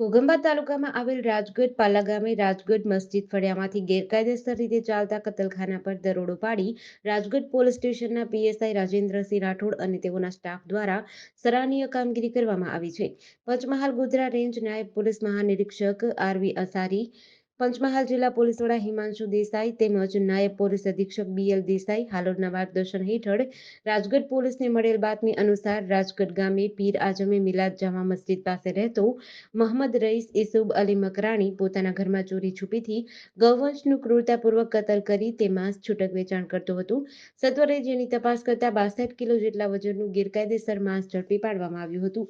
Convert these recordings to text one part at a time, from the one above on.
ઘોગંબા તાલુકામાં આવેલ રાજગઢ પાલા ગામે રાજગઢ મસ્જિદ ફળિયામાંથી ગેરકાયદેસર રીતે ચાલતા કતલખાના પર દરોડો પાડી રાજગઢ પોલીસ સ્ટેશનના પીએસઆઈ રાજેન્દ્રસિંહ રાઠોડ અને તેઓના સ્ટાફ દ્વારા સરાહનીય કામગીરી કરવામાં આવી છે. પંચમહાલ ગોધરા રેન્જ નાયબ પોલીસ મહાનિરીક્ષક આરવી અસારી પંચમહાલ જિલ્લા પોલીસ વડા હિમાંશુ દેસાઈ તેમજ નાયબ પોલીસ અધિક્ષક બીએલ દેસાઈ હાલોડના માર્ગદર્શન હેઠળ રાજગઢ પોલીસને મળેલ બાતમી અનુસાર રાજગઢ ગામે પીર આઝમે મિલાદ જામા મસ્જિદ પાસે રહેતો મહંમદ રઈસ ઇસુબ અલી મકરાણી પોતાના ઘરમાં ચોરી છુપીથી ગૌવંશનું ક્રૂરતાપૂર્વક કતલ કરી તે માંસ છૂટક વેચાણ કરતો હતો. સત્વરે જેની તપાસ કરતા બાસઠ કિલો જેટલા વજનનું ગેરકાયદેસર માંસ ઝડપી પાડવામાં આવ્યું હતું.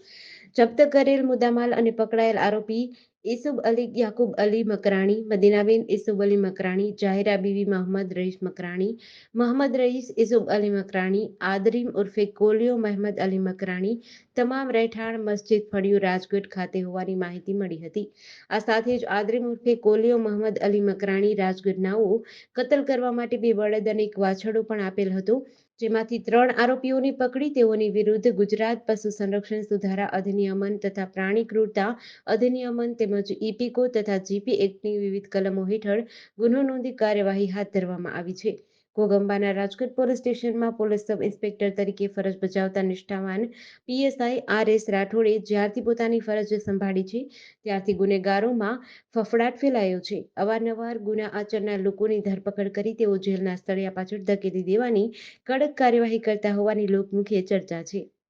જપ્ત કરેલ મુદ્દામાલ અને પકડાયેલ આરોપી ઇસુબ અલી યાકુબ અલી મકરાણી મદીનાબેન ઈસુબ અલી મકરાણી, જાહેરા બીવી મોહમ્મદ રઈસ મકરાણી, મોહમ્મદ રઈસ ઈસુબ અલી મકરાણી, આદરીમ ઉર્ફે કોલિયો મહેમદ અલી મકરાણી, તમામ રહેઠાણ મસ્જિદ ફળિયું રાજકોટ ખાતે હોવાની માહિતી મળી હતી. આ સાથે જ આદરીમ ઉર્ફે કોલિયો મહમદ અલી મકરાણી રાજગઢનાઓ કતલ કરવા માટે બે બળદ અને એક વાછરડો પણ આપેલ હતો. જેમાંથી ત્રણ આરોપીઓને પકડી, તેઓની વિરુદ્ધ ગુજરાત પશુ સંરક્ષણ સુધારા અધિનિયમન તથા પ્રાણી ક્રૂરતા અધિનિયમન તેમજ ઇપીકો તથા જીપી એક્ટની વિવિધ કલમો હેઠળ ગુનો નોંધી કાર્યવાહી હાથ ધરવામાં આવી છે. ઘોગંબાના રાજકોટ પોલીસ સ્ટેશનમાં પોલીસ સબ ઇન્સ્પેક્ટર તરીકે ફરજ બજાવતા નિષ્ઠાવાન પીએસઆઈ આર એસ રાઠોડે જ્યારથી પોતાની ફરજ સંભાળી છે, ત્યારથી ગુનેગારોમાં ફફડાટ ફેલાયો છે. અવારનવાર ગુના આચરનાર લોકોની ધરપકડ કરી તેઓ જેલના સ્થળિયા પાછળ ધકેલી દેવાની કડક કાર્યવાહી કરતા હોવાની લોકમુખે ચર્ચા છે.